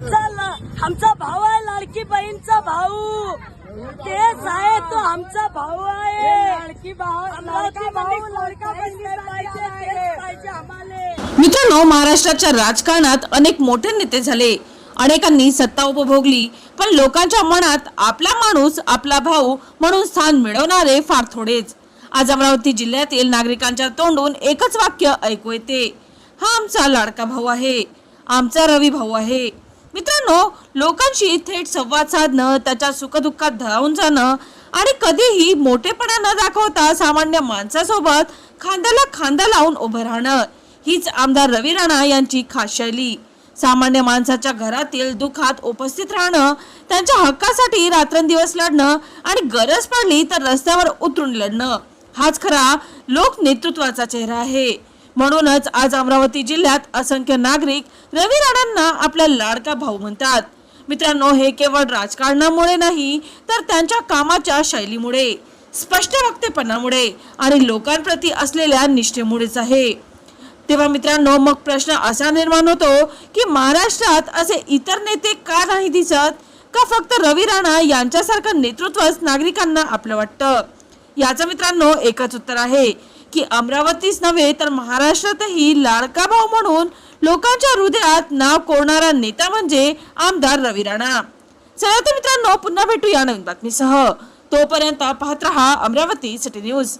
चला आमचा भाऊ आहे लाडकी बहीणचा भाऊ. तेच आहे तो आमचा भाऊ आहे. लाडकी भाऊ लाडका भाऊ लाडका पाहिजे तेच पाहिजे आम्हाला. मित्रांनो महाराष्ट्राच्या राजकारणात अनेक मोठे नेते झाले. अनेकांनी सत्ता उपभोगली. पण लोकांच्या मनात आपला माणूस आपला भाऊ म्हणून स्थान मिळवणारे फार थोडेच. आज अमरावती जिल्ह्यातील नागरिकांच्या तोंडून एकच वाक्य ऐकू येते. हा आमचा लाडका भाऊ आहे. आमचा रवी भाऊ आहे. मित्रांनो लोकांशी थेट संवाद साधणं त्याच्या सुखदुःखात धावून जाणं आणि कधीही मोठेपणा न दाखवता सामान्य माणसासोबत खांद्याला खांदा लावून उभं राहणं हीच आमदार रवी राणा यांची खास शैली. सामान्य माणसाच्या घरातील दुःखात उपस्थित राहणं त्यांच्या हक्कासाठी रात्रंदिवस लढणं आणि गरज पडली तर रस्त्यावर उतरून लढणं हाच खरा लोक नेतृत्वाचा चेहरा आहे. म्हणूनच आज अमरावती जिल्ह्यात असंख्य नागरिक रवी राणांना आपला लाडका भाऊ म्हणतात. मित्रांनो हे केवळ राजकारणामुळे नाही तर त्यांच्या कामाच्या शैलीमुळे स्पष्ट वक्तेपणामुळे आणि लोकांप्रती असलेल्या निष्ठेमुळेच आहे. तेव्हा मित्रांनो मग प्रश्न असा निर्माण होतो की महाराष्ट्रात असे इतर नेते का नाही दिसत? का फक्त रवी राणा यांच्यासारखं नेतृत्वच नागरिकांना आपलं वाटतं? याचं मित्रांनो एकच उत्तर आहे. की अमरावतीच नव्हे तर महाराष्ट्रातही लाडका भाऊ म्हणून लोकांच्या हृदयात नाव कोरणारा नेता म्हणजे आमदार रवी राणा. चला तर मित्रांनो पुन्हा भेटू या नवीन बातमीसह. तोपर्यंत पाहत रहा अमरावती सिटी न्यूज.